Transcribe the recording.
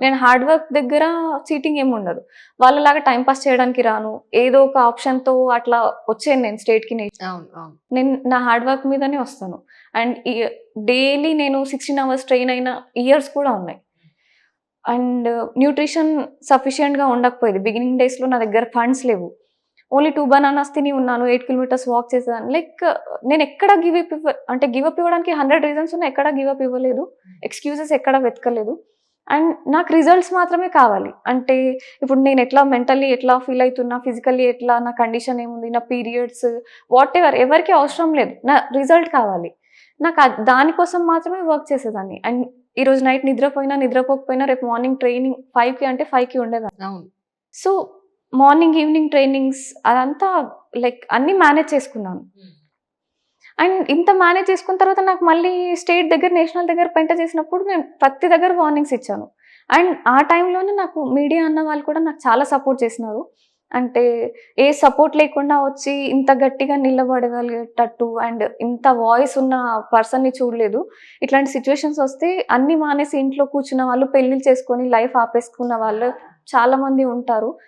నేను hard work దగ్గర cheating ఏమి ఉండదు. వాళ్ళలాగా టైం పాస్ చేయడానికి రాను. ఏదో ఒక ఆప్షన్తో అట్లా వచ్చాను నేను స్టేట్కి అవును అవును. నేను నా హార్డ్ వర్క్ మీదనే వస్తాను. అండ్ డైలీ నేను సిక్స్టీన్ అవర్స్ ట్రైన్ అయిన ఇయర్స్ కూడా ఉన్నాయి. అండ్ న్యూట్రిషన్ సఫిషియెంట్గా ఉండకపోయేది. బిగినింగ్ డేస్లో నా దగ్గర ఫండ్స్ లేవు. ఓన్లీ టూ బనానాస్ తిని ఉన్నాను ఎయిట్ కిలోమీటర్స్ వాక్ చేసేదాన్ని లైక్ నేను ఎక్కడ గివ్ అప్ ఇవ్వ అంటే గివ్ అప్ ఇవ్వడానికి హండ్రెడ్ రీజన్స్ ఉన్నాయి ఎక్కడ గివ్ అప్ ఇవ్వలేదు. ఎక్స్క్యూజెస్ ఎక్కడ వెతకలేదు. అండ్ నాకు రిజల్ట్స్ మాత్రమే కావాలి. అంటే ఇప్పుడు నేను ఎట్లా మెంటల్లీ ఎట్లా ఫీల్ అవుతున్నా ఫిజికల్లీ ఎట్లా నా కండిషన్ ఏముంది నా పీరియడ్స్ వాట్ ఎవర్ ఎవరికి అవసరం లేదు. నా రిజల్ట్ కావాలి. నాకు దానికోసం మాత్రమే వర్క్ చేసేదాన్ని. అండ్ ఈరోజు నైట్ నిద్రపోయినా నిద్రపోకపోయినా రేపు మార్నింగ్ ట్రైనింగ్ ఫైవ్కి అంటే ఫైవ్కి ఉండేదాన్ని. సో మార్నింగ్ ఈవినింగ్ ట్రైనింగ్స్ అదంతా లైక్ అన్నీ మేనేజ్ చేసుకున్నాను. అండ్ ఇంత మేనేజ్ చేసుకున్న తర్వాత నాకు మళ్ళీ స్టేట్ దగ్గర నేషనల్ దగ్గర పెంట చేసినప్పుడు నేను ప్రతి దగ్గర వార్నింగ్స్ ఇచ్చాను. అండ్ ఆ టైంలోనే నాకు మీడియా అన్న వాళ్ళు కూడా నాకు చాలా సపోర్ట్ చేసినారు. అంటే ఏ సపోర్ట్ లేకుండా వచ్చి ఇంత గట్టిగా నిలబడగలిగేటట్టు అండ్ ఇంత వాయిస్ ఉన్న పర్సన్ని చూడలేదు. ఇట్లాంటి సిచ్యువేషన్స్ వస్తే అన్ని మానేసి ఇంట్లో కూర్చున్న వాళ్ళు పెళ్ళిళ్ళు చేసుకొని లైఫ్ ఆపేసుకున్న వాళ్ళు చాలామంది ఉంటారు.